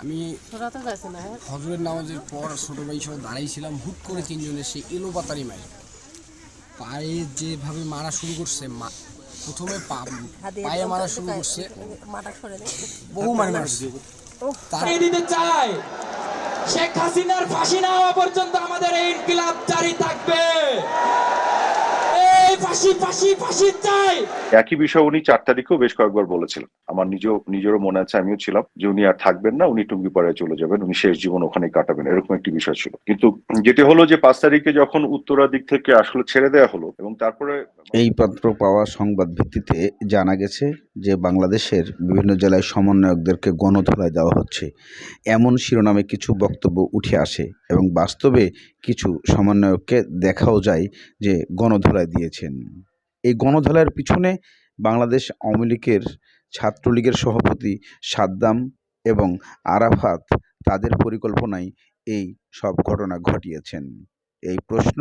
আমি তোরা তো যাচ্ছে না হজরের নামাজের পর ছোট ভাই সহ দাঁড়াইছিলাম হুট করে তিনজনে সে এলো পাতারি মাই পায়ে যেভাবে মারা শুরু করছে মা- প্রথমে পায়ে মারা শুরু করছে। বহু মারি মারছে। দিতে চাই শেখ হাসিনার ফাঁসি না হওয়া পর্যন্ত আমাদের এই ইনকিলাব জারি থাকবে। ফাঁসি ফাঁসি ফাঁসি চাই। একই বিষয় উনি চার তারিখেও বেশ কয়েকবার বলেছিলেন। আমার নিজ নিজেরও মনে আছে আমিও ছিলাম যে উনি আর থাকবেন না উনি টুঙ্গিপাড়ায় চলে যাবেন উনি শেষ জীবন ওখানে কাটাবেন এরকম একটি বিষয় ছিল। কিন্তু যেটি হলো যে পাঁচ তারিখে যখন উত্তরা দিক থেকে আসলে ছেড়ে দেওয়া হলো এবং তারপরে এই পাত্র পাওয়া সংবাদ ভিত্তিতে জানা গেছে যে বাংলাদেশের বিভিন্ন জেলায় সমন্বয়কদেরকে গণধোলাই দেওয়া হচ্ছে, এমন শিরোনামে কিছু বক্তব্য উঠে আসে এবং বাস্তবে কিছু সমন্বয়ককে দেখাও যায় যে গণধোলাই দিয়েছেন। এই গণধোলাইয়ের পিছনে বাংলাদেশ আওয়ামী লীগের ছাত্রলীগের সভাপতি সাদ্দাম এবং আরাফাত তাদের পরিকল্পনায় এই সব ঘটনা ঘটিয়েছেন। এই প্রশ্ন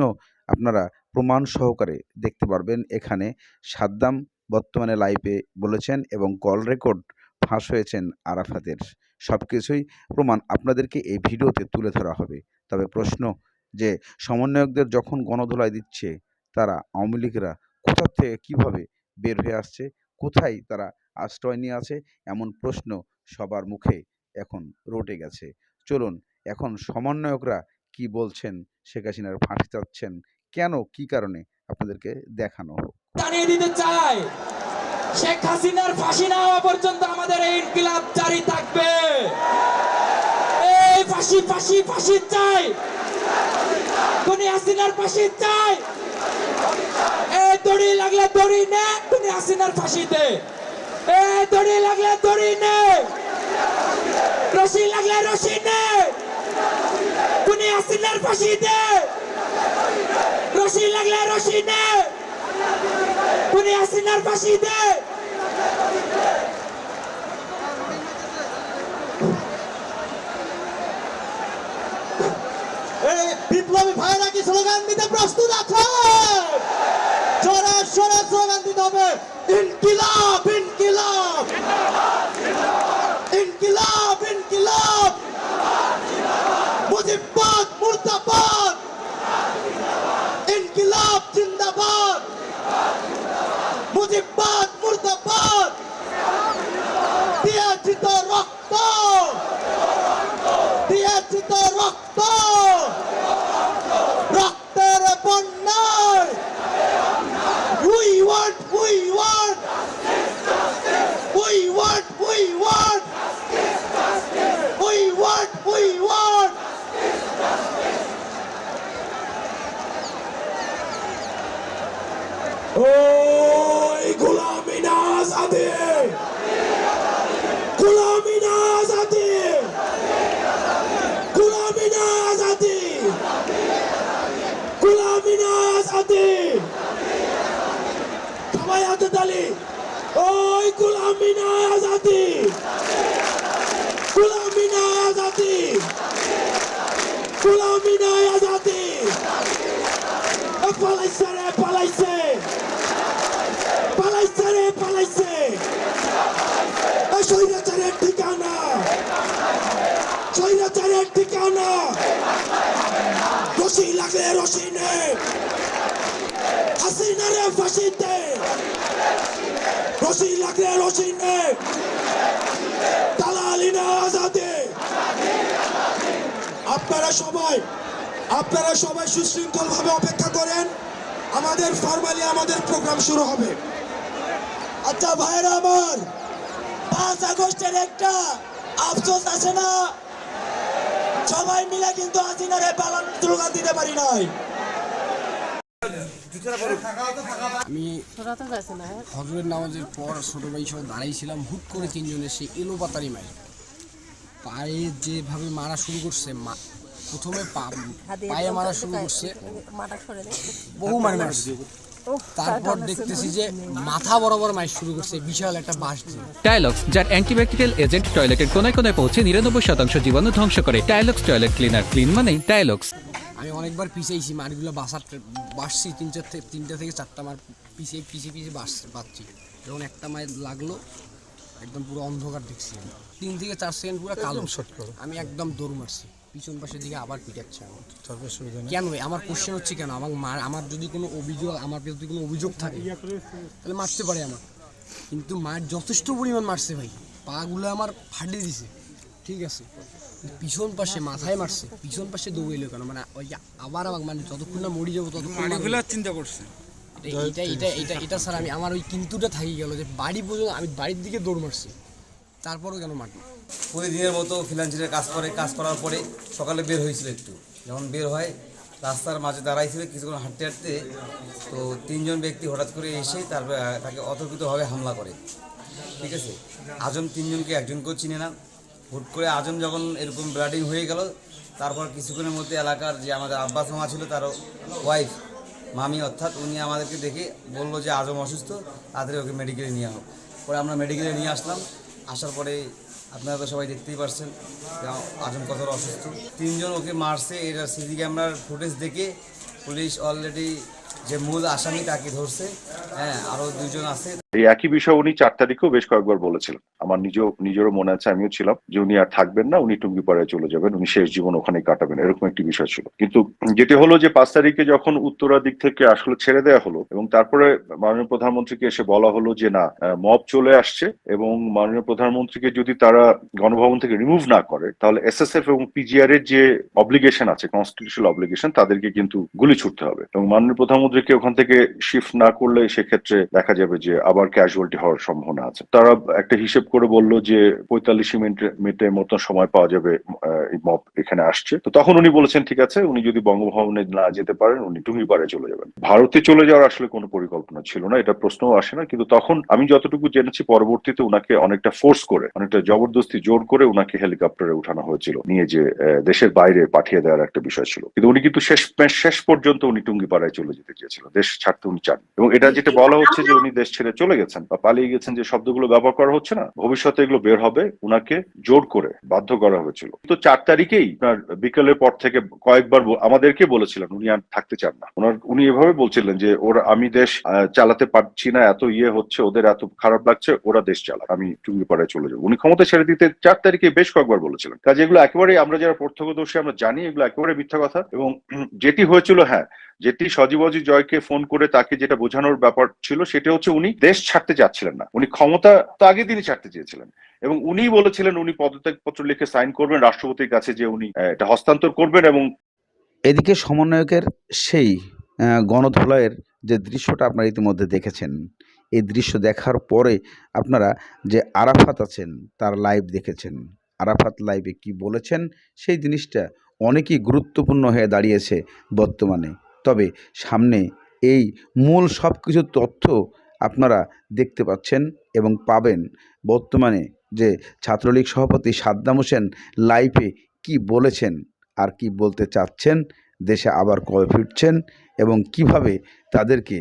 আপনারা প্রমাণ সহকারে দেখতে পারবেন। এখানে সাদ্দাম বর্তমানে লাইভে বলেছেন এবং কল রেকর্ড ফাঁস হয়েছেন আরাফাতের। সব কিছুই প্রমাণ আপনাদেরকে এই ভিডিওতে তুলে ধরা হবে। তবে প্রশ্ন যে, সমন্বয়কদের যখন গণধোলাই দিচ্ছে, তারা আওয়ামী লীগরা কোথা থেকে কীভাবে বের হয়ে আসছে, কোথায় তারা আশ্রয় নিয়ে আছে, এমন প্রশ্ন সবার মুখে এখন রটে গেছে। চলুন, এখন সমন্বয়করা কি বলছেন, শেখ হাসিনার ফাঁসি চাচ্ছেন, কেন, কি কারণে আপনাদেরকে দেখানো হোক। জানিয়ে দিতে চাই শেখ হাসিনার ফাঁসি না হওয়া পর্যন্ত আমাদের এই ইনকিলাব জারি থাকবে। এই ফাঁসি ফাঁসি ফাঁসি চাই। কোনি হাসিনার ফাঁসি চাই। এই দড়ি লাগলে দড়ি নে কোনি হাসিনার ফাঁসি দে এই দড়ি লাগলে দড়ি নে। রশি লাগলে রশি নে। কোনি হাসিনার ফাঁসি দে রশি লাগলে রশি নে। কোনি হাসিনার ফাঁসি দে। বিপ্লবী ভাইরা কি স্লোগান দিতে প্রস্তুত আছে স্লোগান দিতে হবে। ইনকিলাব। ইনকিলাব ইনকিলাব মুজিবাদ মুর্দাবাদ ইনকিলাব জিন্দাবাদ মুজিবাদ মুর্দাবাদ দিয়েছি তো রক্ত দিয়েছি তো রক্ত রক্তের বন্যায় we want we want we want we want we want we want ওই গোলামি না আজাদি গোলামি না আজাদি গোলামি না আজাদি গোলামি না আজাদি সবাই হাতে তালি গোলামি না আজাদি গোলামি না আজাদি গোলামি না আজাদি পালাইছে রে পালাইছে পালাইছে রে পালাইছে স্বৈরাচারের ঠিকানা ঠিকানা রশি লাগলে রশি নে হাসিনা রশি লাগলে রশি নে। দালালি না, আজাদে। আপনারা সবাই আপনারা সবাই সুশৃঙ্খল ভাবে অপেক্ষা করেন। আমাদের ফরমালি আমাদের প্রোগ্রাম শুরু হবে। আচ্ছা ভাইরা আমার, পাঁচ আগস্টের একটা আফসোস আছে না? সবাই মিলে কিন্তু হাসিনারে পালন স্লোগান দিতে পারি নাই। আমি তোরা তো যাচ্ছে না হ্যাঁ? হজরের নামাজের পর ছোট ভাই সহ দাঁড়াইছিলাম হুট করে তিনজনে সে এলো পাতারি মাই পায়ে যেভাবে মারা শুরু করছে মা- প্রথমে পায়ে মারা শুরু করছে। বহু মারি মারছে। তারপর দেখতেছি যে মাথা বরাবর মাইর শুরু করছে বিশাল একটা বাঁশ দিয়ে। টাইলক্স যার অ্যান্টিব্যাকটেরিয়াল এজেন্ট টয়লেটের কোনায় কোনায় পৌঁছে নিরানব্বই শতাংশ জীবাণু ধ্বংস করে। টাইলক্স টয়লেট ক্লিনার ক্লিন মানে টাইলক্স আমি অনেকবার পিছিয়েছি মারগুলো বাসার বাসছি তিন চার থেকে তিনটা থেকে চারটা মার পিছিয়ে পিছিয়ে পিছিয়ে বাস বাঁচছি। যখন একটা মায়ের লাগল একদম পুরো অন্ধকার দেখছি তিন থেকে চার সেকেন্ড পুরো কালো। আমি একদম দৌড় মারছি। পিছন পাশের দিকে আবার পিটাচ্ছে আমার কেন আমার কোশ্চেন হচ্ছে কেন? আমার মার আমার যদি কোনো অভিযোগ আমার যদি কোনো অভিযোগ থাকে তাহলে মারতে পারে আমার কিন্তু মার যথেষ্ট পরিমাণ মারছে ভাই। পাগুলো আমার ফাটিয়ে দিছে। ঠিক আছে। পিছন পাশে মাথায় মারছে পিছন পাশে দৌড়েলো কেন? মানে ওই আবার আমার মানে যতক্ষণ না মরি যাব ততক্ষণ। চিন্তা করছে। এটা এটা এটা এটা স্যার আমি আমার ওই কিন্তুটা থাকি গেল যে বাড়ি পর্যন্ত আমি বাড়ির দিকে দৌড় মারছি। তারপরও কেন মারলো প্রতিদিনের মতো ফ্রিল্যান্সিংয়ের কাজ করে কাজ করার পরে সকালে বের হয়েছিল একটু। যখন বের হয় রাস্তার মাঝে দাঁড়াইছিল কিছুক্ষণ হাঁটতে হাঁটতে তো তিনজন ব্যক্তি হঠাৎ করে এসে তারপরে তাকে অতর্কিতভাবে হামলা করে। ঠিক আছে? আজম তিনজনকে একজনকেও চিনে না হুট করে আজম যখন এরকম ব্লাডিং হয়ে গেল, তারপর কিছুক্ষণের মধ্যে এলাকার যে আমাদের আব্বাস মামা ছিল, তার ওয়াইফ মামি অর্থাৎ উনি আমাদেরকে দেখে বলল যে আজম অসুস্থ, তাড়াতাড়ি ওকে মেডিকেলে নিয়ে হোক পরে আমরা মেডিকেলে নিয়ে আসলাম। আসার পরে আপনারা তো সবাই দেখতেই পারছেন আজম কতটা অসুস্থ। তিনজন ওকে মারছে এটা সিসি ক্যামেরার ফুটেজ দেখে পুলিশ অলরেডি যে মূল আসামি তাকে ধরছে। হ্যাঁ আরও দুজন আছে। এই একই বিষয় উনি চার তারিখেও বেশ কয়েকবার বলেছিলেন। আমার নিজেও, নিজেরও মনে আছে, আমিও ছিলাম যে উনি আর থাকবেন না, উনি টুঙ্গিপাড়ায় চলে যাবেন, উনি শেষ জীবন ওখানেই কাটাবেন, এরকম একটি বিষয় ছিল। কিন্তু যেটি হলো যে পাঁচ তারিখে যখন উত্তরা দিক থেকে আসলে ছেড়ে দেওয়া হলো এবং তারপরে মাননীয় প্রধানমন্ত্রীকে এসে বলা হলো যে না মব চলে আসছে এবং মাননীয় প্রধানমন্ত্রীকে যদি তারা গণভবন থেকে রিমুভ না করে, তাহলে এসএসএফ এবং পিজিআর এর যে অব্লিগেশন আছে কনস্টিটিউশনাল অব্লিগেশন তাদেরকে কিন্তু গুলি ছুটতে হবে। এবং মাননীয় প্রধানমন্ত্রীকে ওখান থেকে শিফট না করলে সেক্ষেত্রে দেখা যাবে যে আবার ক্যাজুয়ালিটি হওয়ার সম্ভাবনা আছে। তারা একটা হিসেব করে বলল যে পঁয়তাল্লিশ মিনিট মিনিটের মতো সময় পাওয়া যাবে মব এখানে আসছে। তো তখন উনি বলেছেন ঠিক আছে উনি যদি বঙ্গভবনে না যেতে পারেন উনি টুঙ্গিপাড়ে চলে যাবেন। ভারতে চলে যাওয়ার আসলে কোনো পরিকল্পনা ছিল না এটা প্রশ্নও আসে না। কিন্তু তখন আমি যতটুকু জেনেছি পরবর্তীতে উনাকে অনেকটা ফোর্স করে অনেকটা জবরদস্তি জোর করে উনাকে হেলিকপ্টারে উঠানো হয়েছিল নিয়ে যে দেশের বাইরে পাঠিয়ে দেওয়ার একটা বিষয় ছিল। কিন্তু উনি কিন্তু শেষ শেষ পর্যন্ত উনি টুঙ্গি টুঙ্গিপাড়ায় চলে যেতে চেয়েছিল। দেশ ছাড়তে উনি চান এবং এটা যেটা বলা হচ্ছে যে উনি দেশ ছেড়ে চলে গেছেন বা পালিয়ে গেছেন যে শব্দগুলো ব্যবহার করা হচ্ছে না, ভবিষ্যতে এগুলো বের হবে, উনাকে জোর করে বাধ্য করা হয়েছিল। তো চার তারিখেই বিকেলের পর থেকে কয়েকবার আমাদেরকে বলেছিলেন, উনি আর থাকতে চান না। ওনার, উনি এভাবে বলছিলেন যে, ওরা, আমি দেশ চালাতে পারছি না, এত ইয়ে হচ্ছে, ওদের এত খারাপ লাগছে, ওরা দেশ চালাক, আমি টুঙ্গিপাড়ায় চলে যাব। উনি ক্ষমতা ছেড়ে দিতে চার তারিখে বেশ কয়েকবার বলেছিলেন। কাজে এগুলো একেবারে আমরা যারা প্রত্যক্ষদর্শী, আমরা জানি এগুলো একেবারে মিথ্যা কথা এবং যেটি হয়েছিল হ্যাঁ যেটি সজীবজি জয়কে ফোন করে তাকে যেটা বোঝানোর ব্যাপার ছিল, সেটা হচ্ছে উনি দেশ ছাড়তে চাচ্ছিলেন না। উনি ক্ষমতা তো আগে দিনই ছাড়তে চেয়েছিলেন। এবং উনি বলেছিলেন উনি পদত্যাগপত্র লিখে সাইন করবেন রাষ্ট্রপতির কাছে যে উনি এটা হস্তান্তর করবেন এবং এদিকে সমন্বয়কের সেই আহ, গণধোলাইয়ের যে দৃশ্যটা আপনারা ইতিমধ্যে দেখেছেন এই দৃশ্য দেখার পরে আপনারা যে আরাফাত আছেন তার লাইভ দেখেছেন। আরাফাত লাইভে কি বলেছেন সেই জিনিসটা অনেকই গুরুত্বপূর্ণ হয়ে দাঁড়িয়েছে বর্তমানে। তবে সামনে এই মূল সব কিছু তথ্য আপনারা দেখতে পাচ্ছেন এবং পাবেন বর্তমানে যে ছাত্রলীগ সভাপতি সাদ্দাম হোসেন লাইফে কি বলেছেন আর কি বলতে চাচ্ছেন, দেশে আবার কবে ফিরছেন এবং কীভাবে তাদেরকে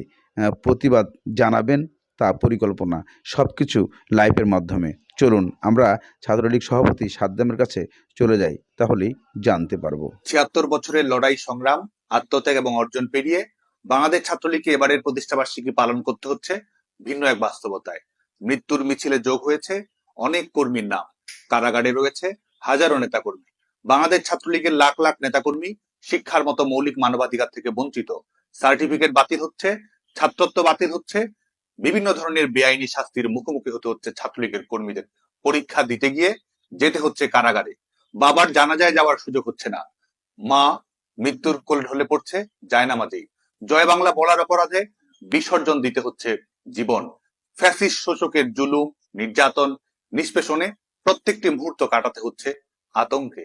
প্রতিবাদ জানাবেন তা পরিকল্পনা সব কিছু লাইভের মাধ্যমে। চলুন আমরা ছাত্রলীগ সভাপতি সাদ্দামের কাছে চলে যাই, তাহলেই জানতে পারব। ছিয়াত্তর বছরের লড়াই সংগ্রাম, আত্মত্যাগ এবং অর্জন পেরিয়ে বাংলাদেশ ছাত্রলীগকে এবারের প্রতিষ্ঠাবার্ষিকী পালন করতে হচ্ছে। ভিন্ন এক বাস্তবতায়। মৃত্যুর মিছিলে যোগ হয়েছে অনেক কর্মীর নাম। কারাগারে রয়েছে হাজারো নেতাকর্মী। বাংলাদেশ ছাত্রলীগের লাখ লাখ নেতাকর্মী শিক্ষার মতো মৌলিক মানবাধিকার থেকে বঞ্চিত। সার্টিফিকেট বাতিল হচ্ছে, ছাত্রত্ব বাতিল হচ্ছে, বিভিন্ন ধরনের বেআইনি শাস্তির মুখোমুখি হতে হচ্ছে ছাত্রলীগের কর্মীদের। পরীক্ষা দিতে গিয়ে যেতে হচ্ছে কারাগারে। বাবার জানাজায় যাওয়ার সুযোগ হচ্ছে না। মা মৃত্যুর কোল ঢলে পড়ছে জায়নামাজেই। জয় বাংলা বলার অপরাধে বিসর্জন দিতে হচ্ছে জীবন। ফ্যাসিস শোষকের জুলুম, নির্যাতন, নিষ্পেষণে প্রত্যেকটি মুহূর্ত কাটাতে হচ্ছে আতঙ্কে।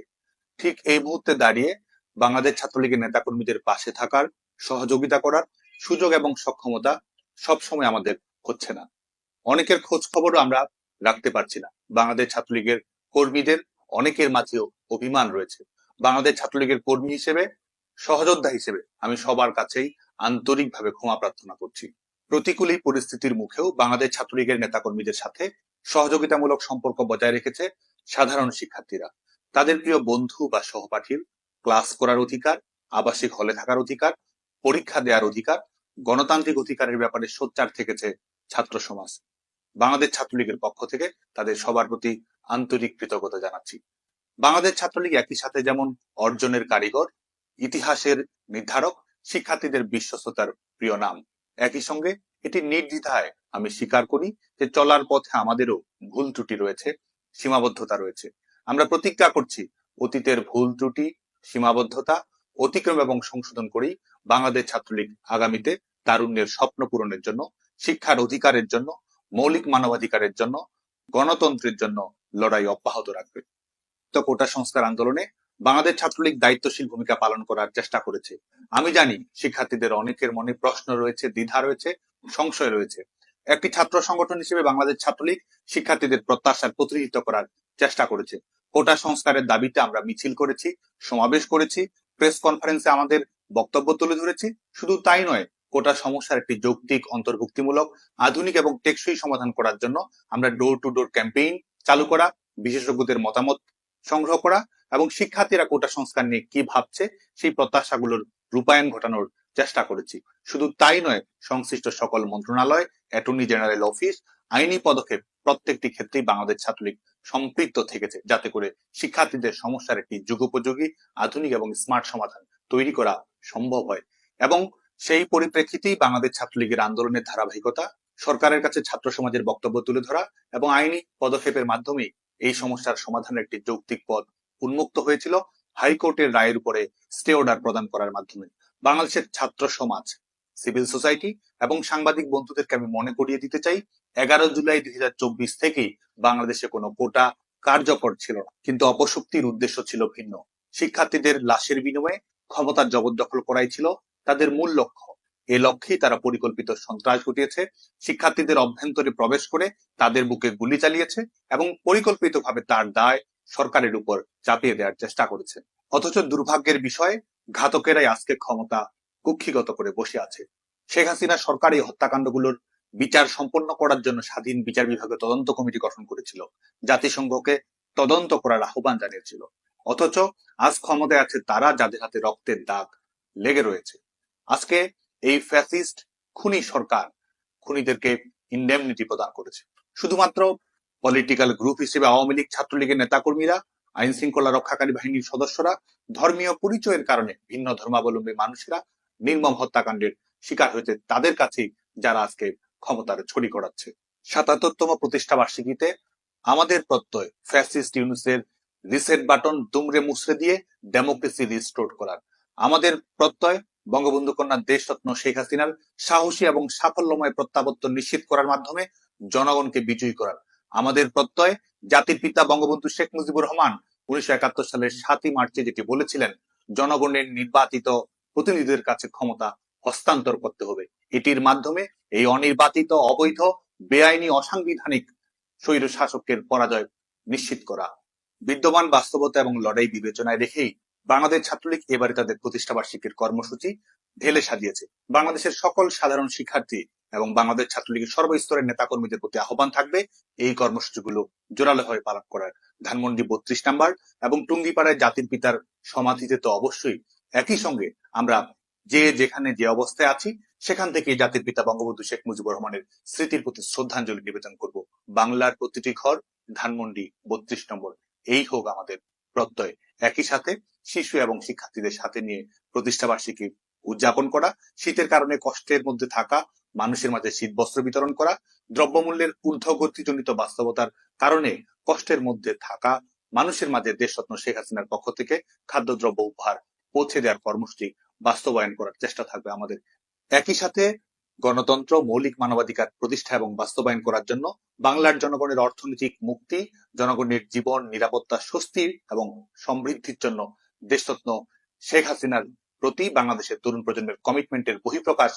ঠিক এই মুহূর্তে দাঁড়িয়ে বাংলাদেশ ছাত্রলীগের নেতাকর্মীদের পাশে থাকার, সহযোগিতা করার সুযোগ এবং সক্ষমতা সবসময় আমাদের হচ্ছে না। অনেকের খোঁজ খবরও আমরা রাখতে পারছি না। বাংলাদেশ ছাত্রলীগের কর্মীদের অনেকের মাঝেও অভিমান রয়েছে। বাংলাদেশ ছাত্রলীগের কর্মী হিসেবে, সহযোদ্ধা হিসেবে আমি সবার কাছেই আন্তরিকভাবে ক্ষমা প্রার্থনা করছি। প্রতিকূল এই পরিস্থিতির মুখেও বাংলাদেশ ছাত্রলীগের নেতাকর্মীদের সাথে সহযোগিতামূলক সম্পর্ক বজায় রেখেছে সাধারণ শিক্ষার্থীরা। তাদের প্রিয় বন্ধু বা সহপাঠীর ক্লাস করার অধিকার, আবাসিক হলে থাকার অধিকার, পরীক্ষা দেওয়ার অধিকার, গণতান্ত্রিক অধিকারের ব্যাপারে সোচ্চার থেকেছে ছাত্র সমাজ। বাংলাদেশ ছাত্রলীগের পক্ষ থেকে তাদের সবার প্রতি আন্তরিক কৃতজ্ঞতা জানাচ্ছি। বাংলাদেশ ছাত্রলীগ একই সাথে যেমন অর্জনের কারিগর, ইতিহাসের নির্ধারক, শিক্ষার্থীদের বিশ্বস্ততার প্রিয় নাম। একই সঙ্গে এটি নির্দ্বিধায় আমি স্বীকার করি যে চলার পথে আমাদেরও ভুল ত্রুটি রয়েছে, সীমাবদ্ধতা রয়েছে। আমরা প্রতিজ্ঞা করছি, অতীতের ভুল ত্রুটি, সীমাবদ্ধতা অতিক্রম এবং সংশোধন করেই বাংলাদেশ ছাত্রলীগ আগামীতে তারুণ্যের স্বপ্ন পূরণের জন্য, শিক্ষার অধিকারের জন্য, মৌলিক মানবাধিকারের জন্য, গণতন্ত্রের জন্য লড়াই অব্যাহত রাখবে। তো কোটা সংস্কার আন্দোলনে বাংলাদেশ ছাত্রলীগ দায়িত্বশীল ভূমিকা পালন করার চেষ্টা করেছে। আমি জানি শিক্ষার্থীদের অনেকের মনে প্রশ্ন রয়েছে, দ্বিধা রয়েছে, সংশয় রয়েছে। একটি ছাত্র সংগঠন হিসেবে বাংলাদেশ ছাত্রলীগ শিক্ষার্থীদের প্রত্যাশার প্রতিনিধিত্ব করার চেষ্টা করেছে। কোটা সংস্কারের দাবিতে আমরা মিছিল করেছি, সমাবেশ করেছি, প্রেস কনফারেন্সে আমাদের বক্তব্য তুলে ধরেছি। শুধু তাই নয়, কোটা সমস্যার একটি যৌক্তিক, অন্তর্ভুক্তিমূলক, আধুনিক এবং টেকসই সমাধান করার জন্য আমরা ডোর টু ডোর ক্যাম্পেইন চালু করা, বিশেষজ্ঞদের মতামত সংগ্রহ করা এবং শিক্ষার্থীরা কোটা সংস্কার নিয়ে কি ভাবছে, সেই প্রত্যাশাগুলোর রূপায়ণ ঘটানোর চেষ্টা করেছি। শুধু তাই নয়, সংশ্লিষ্ট সকল মন্ত্রণালয়, অ্যাটর্নি জেনারেল অফিস, আইনি পদক্ষেপ প্রত্যেকটি ক্ষেত্রেই বাংলাদেশ ছাত্রলীগ সম্পৃক্ত থেকেছে, যাতে করে শিক্ষার্থীদের সমস্যার একটি যুগোপযোগী, আধুনিক এবং স্মার্ট সমাধান তৈরি করা সম্ভব হয়। এবং সেই পরিপ্রেক্ষিতেই বাংলাদেশ ছাত্রলীগের আন্দোলনের ধারাবাহিকতা, সরকারের কাছে ছাত্র সমাজের বক্তব্য তুলে ধরা এবং আইনি পদক্ষেপের মাধ্যমে এই সমস্যার সমাধানের একটি যৌক্তিক পথ উন্মুক্ত হয়েছিল হাইকোর্টের রায়ের উপরে স্টে অর্ডার প্রদান করার মাধ্যমে। বাংলাদেশের ছাত্র সমাজ, সিভিল সোসাইটি এবং সাংবাদিক বন্ধুদেরকে আমি মনে করিয়ে দিতে চাই, এগারো জুলাই দুই হাজার চব্বিশ থেকেই বাংলাদেশে কোনো কোটা কার্যকর ছিল না। কিন্তু অপশক্তির উদ্দেশ্য ছিল ভিন্ন। শিক্ষার্থীদের লাশের বিনিময়ে ক্ষমতার জবরদখল করাই ছিল তাদের মূল লক্ষ্য। এ লক্ষ্যেই তারা পরিকল্পিত সন্ত্রাস ঘটিয়েছে, শিক্ষার্থীদের অভ্যন্তরে প্রবেশ করে তাদের বুকে গুলি চালিয়েছে এবং পরিকল্পিতভাবে তার দায় সরকারের উপর চাপিয়ে দেওয়ার চেষ্টা করেছে। অথচ দুর্ভাগ্যের বিষয়, ঘাতকেরাই আজকে ক্ষমতা কুক্ষিগত করে বসে আছে। শেখ হাসিনা সরকার এই হত্যাকাণ্ডগুলোর বিচার সম্পন্ন করার জন্য স্বাধীন বিচার বিভাগের তদন্ত কমিটি গঠন করেছিল। জাতিসংঘকে তদন্ত করার আহ্বান জানিয়েছিল। অথচ আজ ক্ষমতায় আছে তারা যাদের হাতে রক্তের দাগ লেগে রয়েছে। আজকে এই ফ্যাসিস্ট খুনি সরকার খুনিদেরকে ইন্ডেমনিটি প্রদান করেছে। শুধুমাত্র পলিটিক্যাল গ্রুপ হিসেবে আওয়ামী লীগ, ছাত্রলীগের নেতাকর্মীরা আইন শৃঙ্খলা রক্ষাকারী বাহিনীর সদস্যরা, ধর্মীয় পরিচয়ের কারণে ভিন্ন ধর্মাবলম্বী মানুষেরা নির্মম হত্যাকাণ্ডের শিকার হয়েছে তাদের কাছেই যারা আজকে ক্ষমতার ছড়ি করাচ্ছে সাতাত্তরতম প্রতিষ্ঠা বার্ষিকীতে আমাদের প্রত্যয় ফ্যাসিস্ট ইউনুসের রিসেট বাটন দুমড়ে মুছড়ে দিয়ে ডেমোক্রেসি রিস্টোর করার। আমাদের প্রত্যয় বঙ্গবন্ধু কন্যা দেশরত্ন শেখ হাসিনার সাহসী এবং সাফল্যময় প্রত্যাবর্তন নিশ্চিত করার মাধ্যমে জনগণকে বিজয়ী করার। আমাদের প্রত্যয়, জাতির পিতা বঙ্গবন্ধু শেখ মুজিবুর রহমান উনিশশো একাত্তর সালের সাতই মার্চে যেটি বলেছিলেন, জনগণের নির্বাচিত প্রতিনিধিদের কাছে ক্ষমতা হস্তান্তর করতে হবে। এটির মাধ্যমে এই অনির্বাচিত, অবৈধ, বেআইনি, অসাংবিধানিক স্বৈর শাসকের পরাজয় নিশ্চিত করা। বিদ্যমান বাস্তবতা এবং লড়াই বিবেচনায় রেখেই বাংলাদেশ ছাত্রলীগ এবারে তাদের প্রতিষ্ঠা বার্ষিকীর কর্মসূচি ঢেলে সাজিয়েছে। বাংলাদেশের সকল সাধারণ শিক্ষার্থী এবং বাংলাদেশ ছাত্রলীগের সর্বস্তরের নেতাকর্মীদের প্রতি আহ্বান থাকবে। এই কর্মসূচিগুলো জোরালোভাবে পালন করার ধানমন্ডি বত্রিশ নাম্বার এবং টুঙ্গিপাড়ায় জাতির পিতার সমাধিতে তো অবশ্যই একই সঙ্গে আমরা যে যেখানে যে অবস্থায় আছি, সেখান থেকে জাতির পিতা বঙ্গবন্ধু শেখ মুজিবুর রহমানের স্মৃতির প্রতি শ্রদ্ধাঞ্জলি নিবেদন করব। বাংলার প্রতিটি ঘর ধানমন্ডি বত্রিশ নম্বর। এই হোক আমাদের প্রত্যয়। একই সাথে শিশু এবং শিক্ষার্থীদের সাথে নিয়ে প্রতিষ্ঠাবার্ষিকী উদযাপন করা, শীতের কারণে কষ্টের মধ্যে থাকা মানুষের মাঝে শীত বস্ত্র বিতরণ করা, দ্রব্যমূল্যের ঊর্ধ্বগতিজনিত বাস্তবতার কারণে কষ্টের মধ্যে থাকা, মানুষের মাঝে দেশরত্ন শেখ হাসিনার পক্ষ থেকে খাদ্যদ্রব্য উপহার পৌঁছে দেওয়ার কর্মসূচি বাস্তবায়ন করার চেষ্টা থাকবে আমাদের। একই সাথে গণতন্ত্র, মৌলিক মানবাধিকার প্রতিষ্ঠা এবং বাস্তবায়ন করার জন্য বাংলার জনগণের অর্থনৈতিক মুক্তি, জনগণের জীবন, নিরাপত্তা, স্বস্তি এবং সমৃদ্ধির জন্য দেশরত্ন শেখ হাসিনার প্রতি বাংলাদেশের তরুণ প্রজন্মের কমিটমেন্টের বহিঃপ্রকাশ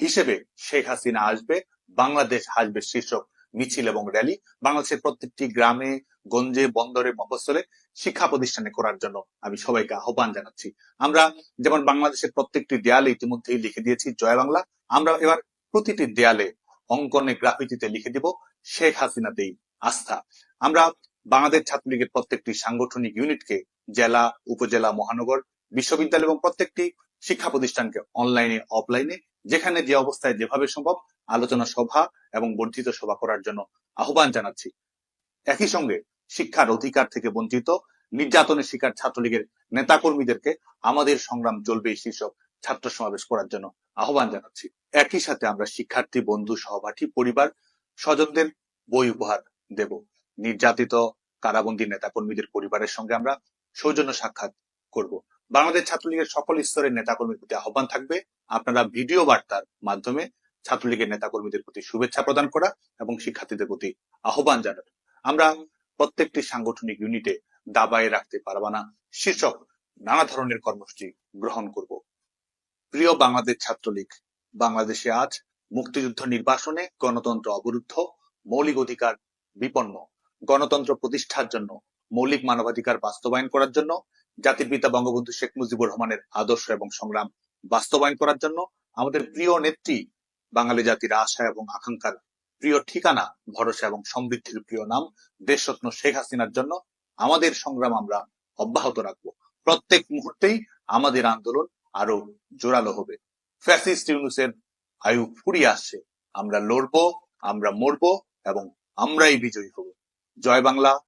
হিসেবে শেখ হাসিনা আসবে, বাংলাদেশ আসবে শীর্ষক মিছিল এবং র্যালি। বাংলাদেশের প্রত্যেকটি গ্রামে, গঞ্জে, বন্দরে, মফস্বলে শিক্ষা প্রতিষ্ঠানে করার জন্য আমি সবাইকে আহ্বান জানাচ্ছি। আমরা যেমন বাংলাদেশের প্রত্যেকটি দেয়ালে ইতিমধ্যেই লিখে দিয়েছি জয় বাংলা, আমরা এবার প্রতিটি দেয়ালে অঙ্কনে গ্রাফিতিতে লিখে দিব শেখ হাসিনাতেই আস্থা। আমরা বাংলাদেশ ছাত্রলীগের প্রত্যেকটি সাংগঠনিক ইউনিটকে জেলা, উপজেলা, মহানগর, বিশ্ববিদ্যালয় এবং প্রত্যেকটি শিক্ষা প্রতিষ্ঠানকে অনলাইনে অফলাইনে যেখানে যে অবস্থায় যেভাবে সম্ভব আলোচনা সভা এবং বর্ধিত সভা করার জন্য আহ্বান জানাচ্ছি। একই সঙ্গে শিক্ষার অধিকার থেকে বঞ্চিত, নির্যাতনের শিকার ছাত্রলীগের নেতাকর্মীদেরকে আমাদের সংগ্রাম চলবে শীর্ষক ছাত্র সমাবেশ করার জন্য আহ্বান জানাচ্ছি। একই সাথে আমরা শিক্ষার্থী, বন্ধু, সহপাঠী, পরিবার, স্বজনদের বই উপহার দেব। নির্যাতিত, কারাবন্দী নেতাকর্মীদের পরিবারের সঙ্গে আমরা সৌজন্য সাক্ষাৎ করব। বাংলাদেশ ছাত্রলীগের সকল স্তরের নেতাকর্মীর প্রতি আহ্বান থাকবে। আপনারা ভিডিও বার্তার মাধ্যমে ছাত্রলীগের নেতাকর্মীদের প্রতি শুভেচ্ছা প্রদান করা এবং শিক্ষার্থীদের প্রতি আহ্বান জানানো। আমরা প্রত্যেকটি সাংগঠনিক ইউনিটে দাবায় রাখতে পারবা না। শীর্ষক নানা ধরনের কর্মসূচি গ্রহণ করব। প্রিয় বাংলাদেশ ছাত্রলীগ, বাংলাদেশে আজ মুক্তিযুদ্ধ নির্বাসনে গণতন্ত্র অবরুদ্ধ, মৌলিক অধিকার বিপন্ন। গণতন্ত্র প্রতিষ্ঠার জন্য, মৌলিক মানবাধিকার বাস্তবায়ন করার জন্য জাতির পিতা বঙ্গবন্ধু শেখ মুজিবুর রহমানের আদর্শ এবং সংগ্রাম বাস্তবায়ন করার জন্য আমাদের প্রিয় নেত্রী বাঙালি জাতির আশা এবং আকাঙ্ক্ষার প্রিয় ঠিকানা, ভরসা এবং সমৃদ্ধির প্রিয় নাম দেশরত্ন শেখ হাসিনার জন্য আমাদের সংগ্রাম আমরা অব্যাহত রাখব। প্রত্যেক মুহূর্তেই আমাদের আন্দোলন আরও জোরালো হবে। ফ্যাসিস্ট ইউনুসের আয়ু ফুরিয়ে আসছে। আমরা লড়বো, আমরা মরবো এবং আমরাই বিজয়ী হব। জয় বাংলা